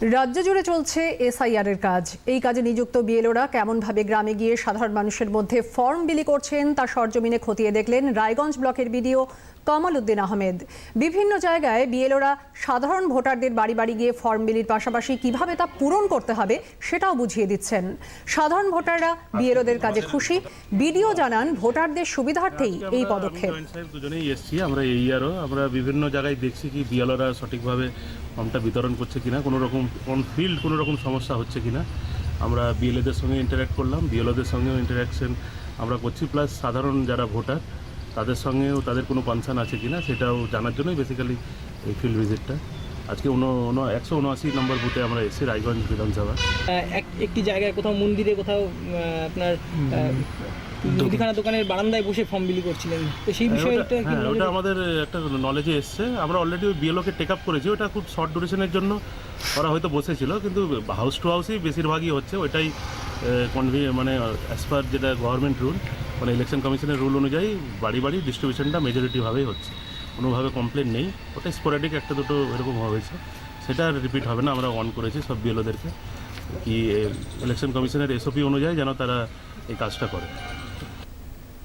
রাজ্য জুড়ে চলছে এসআইআর এর কাজ। এই কাজে নিযুক্ত বিএলওরা কেমনভাবে গ্রামে গিয়ে সাধারণ মানুষের মধ্যে ফর্ম বিলি করছেন, তা সরজমিনে খতিয়ে দেখলেন রায়গঞ্জ ব্লকের বিডিও কমল উদ্দিন আহমেদ। বিভিন্ন জায়গায় বিএলওরা সাধারণ ভোটারদের বাড়ি বাড়ি গিয়ে ফর্ম বিলির পাশাপাশি কীভাবে তা পূরণ করতে হবে সেটাও বুঝিয়ে দিচ্ছেন। সাধারণ ভোটাররা বিএলওদের কাজে খুশি। বিডিও জানান ভোটারদের সুবিধার্থেই এই পদক্ষেপ। দুজনেই এসছি আমরা এই ইয়ারও আমরা বিভিন্ন জায়গায় দেখছি কি বিএলওরা সঠিকভাবে ফর্মটা বিতরণ করছে কিনা কোনো রকম কোন ফিল্ড কোনো রকম সমস্যা হচ্ছে কিনা। আমরা বিএলএদের সঙ্গে ইন্টারাক্ট করলাম বিএলওদের সঙ্গেও ইন্টারাকশন আমরা করছি প্লাস সাধারণ যারা ভোটার তাদের সঙ্গেও তাদের কোনো কনসার্ন আছে কি না সেটাও জানার জন্যই বেসিক্যালি এই ফিল্ড ভিজিটটা আজকে উন একশো উনআশি নম্বর বুথে আমরা এসেছি রায়গঞ্জ বিধানসভা। একটি জায়গায় কোথাও মন্দিরে কোথাও আপনার মুদিখানা দোকানের বারান্দায় বসে ফর্ম বিলি করছিলেন। তো সেই বিষয়টা ওটা- কি হ্যাঁ ওটা আমাদের একটা নলেজে এসছে। আমরা অলরেডি ওই বিএলওকে টেক আপ করেছি। ওটা খুব শর্ট ডিউরেশনের জন্য ওরা হয়তো বসেছিল কিন্তু হাউস টু হাউসই বেশিরভাগই হচ্ছে। ওইটাই কনভি মানে অ্যাজ পার যেটা গভর্নমেন্ট রুল মানে ইলেকশন কমিশনের রুল অনুযায়ী বাড়ি বাড়ি ডিস্ট্রিবিউশনটা মেজরিটিভাবেই হচ্ছে। কোনোভাবে কমপ্লেন নেই। ওটা স্পোরাডিক একটা দুটো এরকম হয়েছে। সেটা রিপিট হবে না, আমরা অন করেছি সব বিএলওদেরকে কি ইলেকশন কমিশনের এসওপি অনুযায়ী যেন তারা এই কাজটা করে।